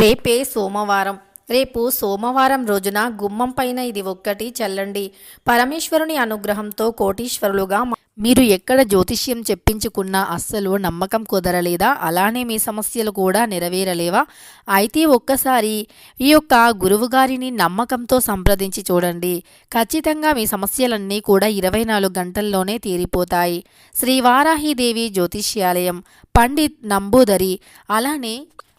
రేపే సోమవారం. రేపు సోమవారం రోజున గుమ్మం పైన ఇది ఒక్కటి చల్లండి. పరమేశ్వరుని అనుగ్రహంతో కోటీశ్వరులుగా మీరు ఎక్కడ జ్యోతిష్యం చెప్పించుకున్నా అస్సలు నమ్మకం కుదరలేదా? అలానే మీ సమస్యలు కూడా నెరవేరలేవా? అయితే ఒక్కసారి ఈ యొక్క గురువుగారిని నమ్మకంతో సంప్రదించి చూడండి. ఖచ్చితంగా మీ సమస్యలన్నీ కూడా ఇరవై నాలుగు గంటల్లోనే తీరిపోతాయి. శ్రీ వారాహిదేవి జ్యోతిష్యాలయం పండిత్ నంబూదరి అలానే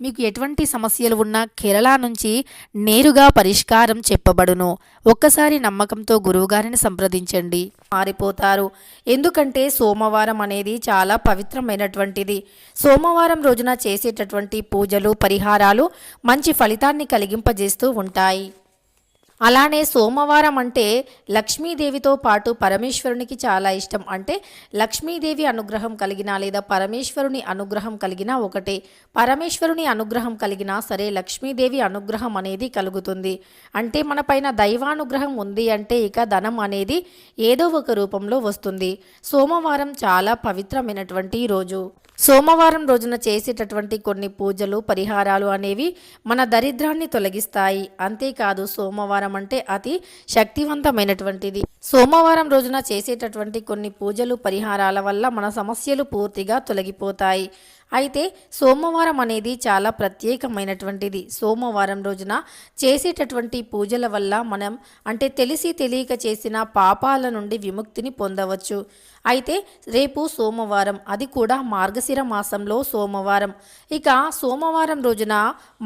మీకు ఎటువంటి సమస్యలు ఉన్నా కేరళ నుంచి నేరుగా పరిష్కారం చెప్పబడును. ఒక్కసారి నమ్మకంతో గురువుగారిని సంప్రదించండి. మారిపోతారు. ఎందుకంటే సోమవారం అనేది చాలా పవిత్రమైనటువంటిది. సోమవారం రోజున చేసేటటువంటి పూజలు పరిహారాలు మంచి ఫలితాన్ని కలిగింపజేస్తూ ఉంటాయి. అలానే సోమవారం అంటే లక్ష్మీదేవితో పాటు పరమేశ్వరునికి చాలా ఇష్టం. అంటే లక్ష్మీదేవి అనుగ్రహం కలిగిన లేదా పరమేశ్వరుని అనుగ్రహం కలిగిన ఒకటే. పరమేశ్వరుని అనుగ్రహం కలిగినా సరే లక్ష్మీదేవి అనుగ్రహం అనేది కలుగుతుంది. అంటే మన పైన దైవానుగ్రహం ఉంది అంటే ఇక ధనం అనేది ఏదో ఒక రూపంలో వస్తుంది. సోమవారం చాలా పవిత్రమైనటువంటి రోజు. సోమవారం రోజున చేసేటటువంటి కొన్ని పూజలు పరిహారాలు అనేవి మన దరిద్రాన్ని తొలగిస్తాయి. అంతేకాదు సోమవారం అంటే అతి శక్తివంతమైనటువంటిది. సోమవారం రోజున చేసేటటువంటి కొన్ని పూజలు పరిహారాల వల్ల మన సమస్యలు పూర్తిగా తొలగిపోతాయి. అయితే సోమవారం అనేది చాలా ప్రత్యేకమైనటువంటిది. సోమవారం రోజున చేసేటటువంటి పూజల వల్ల మనం అంటే తెలిసి తెలియక చేసిన పాపాల నుండి విముక్తిని పొందవచ్చు. అయితే రేపు సోమవారం అది కూడా మార్గశిర మాసంలో సోమవారం. ఇక సోమవారం రోజున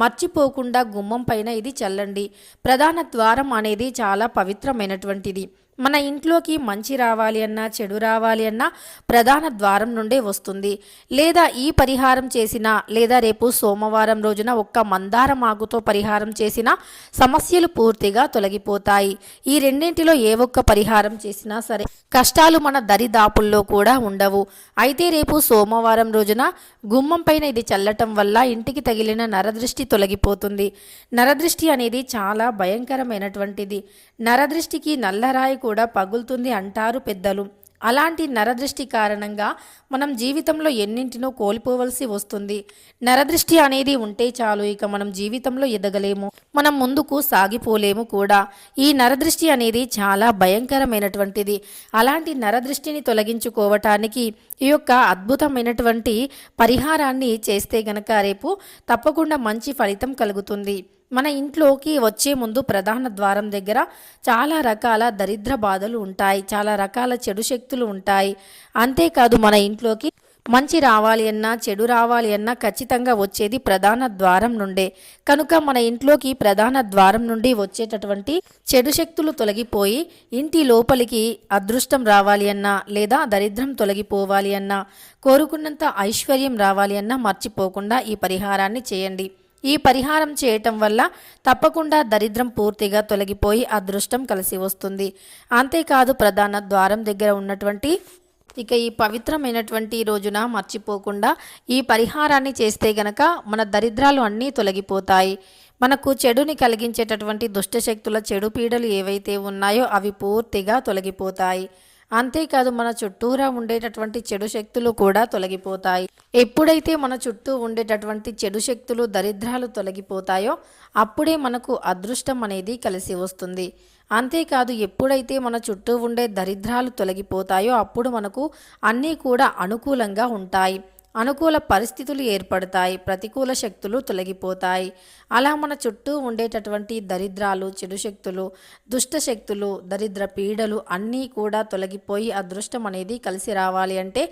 మర్చిపోకుండా గుమ్మం పైన ఇది చల్లండి. ప్రధాన ద్వారం అనేది చాలా పవిత్రమైనటువంటిది. మన ఇంట్లోకి మంచి రావాలి అన్నా చెడు రావాలి అన్నా ప్రధాన ద్వారం నుండే వస్తుంది. లేదా ఈ పరిహారం చేసినా లేదా రేపు సోమవారం రోజున ఒక్క మందార ఆకుతో పరిహారం చేసినా సమస్యలు పూర్తిగా తొలగిపోతాయి. ఈ రెండింటిలో ఏ ఒక్క పరిహారం చేసినా సరే కష్టాలు మన దరిదాపుల్లో కూడా ఉండవు. అయితే రేపు సోమవారం రోజున గుమ్మం పైన ఇది చల్లటం వల్ల ఇంటికి తగిలిన నరదృష్టి తొలగిపోతుంది. నరదృష్టి అనేది చాలా భయంకరమైనటువంటిది. నరదృష్టికి నల్లరాయి కూడా పగులుతుంది అంటారు పెద్దలు. అలాంటి నరదృష్టి కారణంగా మనం జీవితంలో ఎన్నింటినో కోల్పోవలసి వస్తుంది. నరదృష్టి అనేది ఉంటే చాలు ఇక మనం జీవితంలో ఎదగలేము. మనం ముందుకు సాగిపోలేము కూడా. ఈ నరదృష్టి అనేది చాలా భయంకరమైనటువంటిది. అలాంటి నరదృష్టిని తొలగించుకోవటానికి ఈ యొక్క అద్భుతమైనటువంటి పరిహారాన్ని చేస్తే గనక రేపు తప్పకుండా మంచి ఫలితం కలుగుతుంది. మన ఇంట్లోకి వచ్చే ముందు ప్రధాన ద్వారం దగ్గర చాలా రకాల దరిద్ర బాధలు ఉంటాయి చాలా రకాల చెడు శక్తులు ఉంటాయి. అంతేకాదు మన ఇంట్లోకి మంచి రావాలి అన్నా చెడు రావాలి అన్నా ఖచ్చితంగా వచ్చేది ప్రధాన ద్వారం నుండే. కనుక మన ఇంట్లోకి ప్రధాన ద్వారం నుండి వచ్చేటటువంటి చెడు శక్తులు తొలగిపోయి ఇంటి లోపలికి అదృష్టం రావాలి అన్నా లేదా దరిద్రం తొలగిపోవాలి అన్నా కోరుకున్నంత ఐశ్వర్యం రావాలి అన్నా మర్చిపోకుండా ఈ పరిహారాన్ని చేయండి. ఈ పరిహారం చేయటం వల్ల తప్పకుండా దరిద్రం పూర్తిగా తొలగిపోయి అదృష్టం కలిసి వస్తుంది. అంతేకాదు ప్రధాన ద్వారం దగ్గర ఉన్నటువంటి ఇక ఈ పవిత్రమైనటువంటి రోజున మర్చిపోకుండా ఈ పరిహారాన్ని చేస్తే గనక మన దరిద్రాలు అన్నీ తొలగిపోతాయి. మనకు చెడుని కలిగించేటటువంటి దుష్టశక్తుల చెడు పీడలు ఏవైతే ఉన్నాయో అవి పూర్తిగా తొలగిపోతాయి. అంతేకాదు మన చుట్టూరా ఉండేటటువంటి చెడు శక్తులు కూడా తొలగిపోతాయి. ఎప్పుడైతే మన చుట్టూ ఉండేటటువంటి చెడు శక్తులు దరిద్రాలు తొలగిపోతాయో అప్పుడే మనకు అదృష్టం అనేది కలిసి వస్తుంది. అంతేకాదు ఎప్పుడైతే మన చుట్టూ ఉండే దరిద్రాలు తొలగిపోతాయో అప్పుడు మనకు అన్నీ కూడా అనుకూలంగా ఉంటాయి. అనుకూల పరిస్థితులు ఏర్పడతాయి ప్రతికూల శక్తులు తొలగిపోతాయి. అలా మన చుట్టూ ఉండేటటువంటి దరిద్రాలు చెడు శక్తులు దుష్ట శక్తులు దరిద్ర పీడలు అన్నీ కూడా తొలగిపోయి అదృష్టం అనేది కలిసి రావాలి అంటే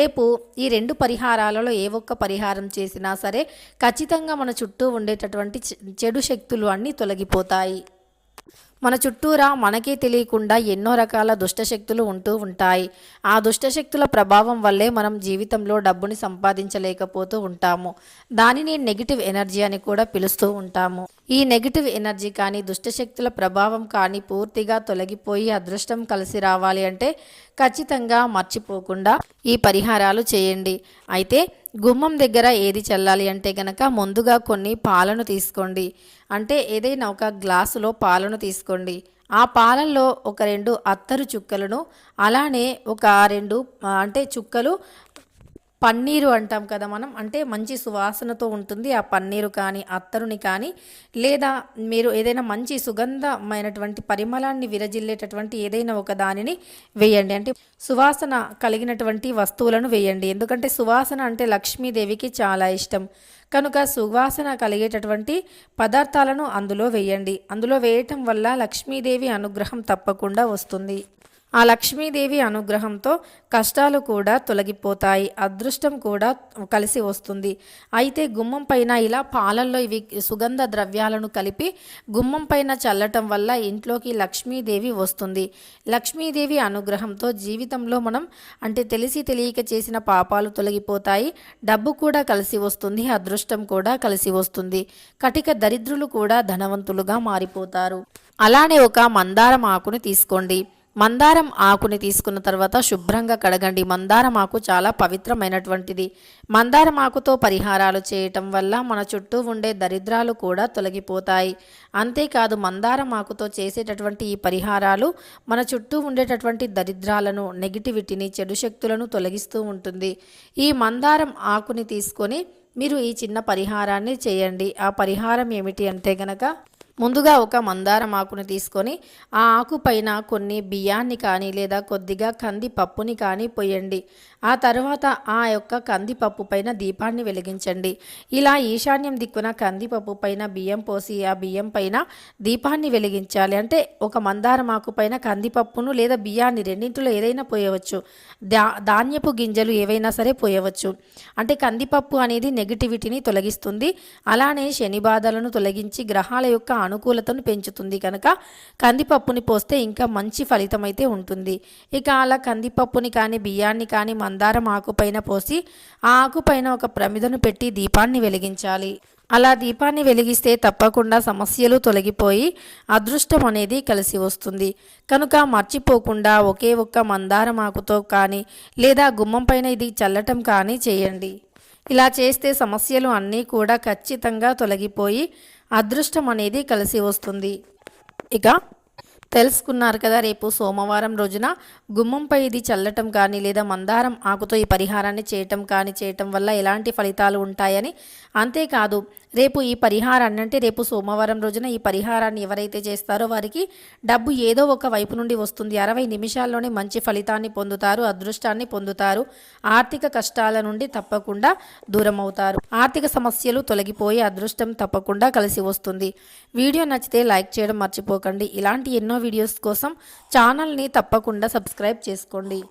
రేపు ఈ రెండు పరిహారాలలో ఏ ఒక్క పరిహారం చేసినా సరే ఖచ్చితంగా మన చుట్టూ ఉండేటటువంటి చెడు శక్తులు అన్నీ తొలగిపోతాయి. మన చుట్టూరా మనకే తెలియకుండా ఎన్నో రకాల దుష్టశక్తులు ఉంటూ ఉంటాయి. ఆ దుష్టశక్తుల ప్రభావం వల్లే మనం జీవితంలో డబ్బుని సంపాదించలేకపోతూ ఉంటాము. దానిని నెగిటివ్ ఎనర్జీ అని కూడా పిలుస్తూ ఉంటాము. ఈ నెగిటివ్ ఎనర్జీ కానీ దుష్టశక్తుల ప్రభావం కానీ పూర్తిగా తొలగిపోయి అదృష్టం కలిసి రావాలి అంటే ఖచ్చితంగా మర్చిపోకుండా ఈ పరిహారాలు చేయండి. అయితే గుమ్మం దగ్గర ఏది చల్లాలి అంటే గనక ముందుగా కొన్ని పాలను తీసుకోండి. అంటే ఏదైనా ఒక గ్లాసులో పాలను తీసుకోండి. ఆ పాలల్లో ఒక రెండు అత్తరు చుక్కలను అలానే ఒక రెండు అంటే చుక్కలు పన్నీరు అంటాం కదా మనం. అంటే మంచి సువాసనతో ఉంటుంది. ఆ పన్నీరు కానీ అత్తరుని కానీ లేదా మీరు ఏదైనా మంచి సుగంధమైనటువంటి పరిమళాన్ని విరజిల్లేటటువంటి ఏదైనా ఒక దానిని వేయండి. అంటే సువాసన కలిగినటువంటి వస్తువులను వేయండి. ఎందుకంటే సువాసన అంటే లక్ష్మీదేవికి చాలా ఇష్టం. కనుక సువాసన కలిగేటటువంటి పదార్థాలను అందులో వేయండి. అందులో వేయటం వల్ల లక్ష్మీదేవి అనుగ్రహం తప్పకుండా వస్తుంది. ఆ లక్ష్మీదేవి అనుగ్రహంతో కష్టాలు కూడా తొలగిపోతాయి అదృష్టం కూడా కలిసి వస్తుంది. అయితే గుమ్మం పైన ఇలా పాలల్లో ఇవి సుగంధ ద్రవ్యాలను కలిపి గుమ్మం పైన చల్లటం వల్ల ఇంట్లోకి లక్ష్మీదేవి వస్తుంది. లక్ష్మీదేవి అనుగ్రహంతో జీవితంలో మనం అంటే తెలిసి తెలియక చేసిన పాపాలు తొలగిపోతాయి డబ్బు కూడా కలిసి వస్తుంది అదృష్టం కూడా కలిసి వస్తుంది. కటిక దరిద్రులు కూడా ధనవంతులుగా మారిపోతారు. అలానే ఒక మందారం ఆకును తీసుకోండి. మందారం ఆకుని తీసుకున్న తర్వాత శుభ్రంగా కడగండి. మందారం ఆకు చాలా పవిత్రమైనటువంటిది. మందారం ఆకుతో పరిహారాలు చేయటం వల్ల మన చుట్టూ ఉండే దరిద్రాలు కూడా తొలగిపోతాయి. అంతేకాదు మందారం ఆకుతో చేసేటటువంటి ఈ పరిహారాలు మన చుట్టూ ఉండేటటువంటి దరిద్రాలను నెగిటివిటీని చెడు శక్తులను తొలగిస్తూ ఉంటుంది. ఈ మందారం ఆకుని తీసుకొని మీరు ఈ చిన్న పరిహారాన్ని చేయండి. ఆ పరిహారం ఏమిటి అంటే గనక ముందుగా ఒక మందారం ఆకును తీసుకొని ఆ ఆకు పైన కొన్ని బియ్యాన్ని కానీ లేదా కొద్దిగా కందిపప్పుని కానీ పోయండి ఆ తర్వాత ఆ యొక్క కందిపప్పు పైన దీపాన్ని వెలిగించండి. ఇలా ఈశాన్యం దిక్కున కందిపప్పు పైన బియ్యం పోసి ఆ బియ్యం పైన దీపాన్ని వెలిగించాలి. అంటే ఒక మందారం ఆకు పైన కందిపప్పును లేదా బియ్యాన్ని రెండింటిలో ఏదైనా పోయవచ్చు. దా ధాన్యపు గింజలు ఏవైనా సరే పోయవచ్చు. అంటే కందిపప్పు అనేది నెగిటివిటీని తొలగిస్తుంది. అలానే శని బాధలను తొలగించి గ్రహాల యొక్క అనుకూలతను పెంచుతుంది కనుక కందిపప్పుని పోస్తే ఇంకా మంచి ఫలితం అయితే ఉంటుంది. ఇక అలా కందిపప్పుని కానీ బియ్యాన్ని కానీ మందారం ఆకుపైన పోసి ఆ ఆకుపైన ఒక ప్రమిదను పెట్టి దీపాన్ని వెలిగించాలి. అలా దీపాన్ని వెలిగిస్తే తప్పకుండా సమస్యలు తొలగిపోయి అదృష్టం అనేది కలిసి వస్తుంది. కనుక మర్చిపోకుండా ఒకే ఒక్క మందారం ఆకుతో కానీ లేదా గుమ్మం పైన ఇది చల్లటం కానీ చేయండి. ఇలా చేస్తే సమస్యలు అన్నీ కూడా ఖచ్చితంగా తొలగిపోయి అదృష్టం అనేది కలిసి వస్తుంది. ఇక తెలుసుకున్నారు కదా రేపు సోమవారం రోజున గుమ్మంపై ఇది చల్లటం కానీ లేదా మందారం ఆకుతో ఈ పరిహారాన్ని చేయటం కానీ చేయటం వల్ల ఎలాంటి ఫలితాలు ఉంటాయని? అంతేకాదు రేపు ఈ పరిహారాన్ని అంటే రేపు సోమవారం రోజున ఈ పరిహారాన్ని ఎవరైతే చేస్తారో వారికి డబ్బు ఏదో ఒక వైపు నుండి వస్తుంది. అరవై నిమిషాల్లోనే మంచి ఫలితాన్ని పొందుతారు అదృష్టాన్ని పొందుతారు ఆర్థిక కష్టాల నుండి తప్పకుండా దూరం అవుతారు ఆర్థిక సమస్యలు తొలగిపోయి అదృష్టం తప్పకుండా కలిసి వస్తుంది. వీడియో నచ్చితే లైక్ చేయడం మర్చిపోకండి. ఇలాంటి ఎన్నో వీడియోస్ కోసం ఛానల్ని తప్పకుండా సబ్స్క్రైబ్ చేసుకోండి.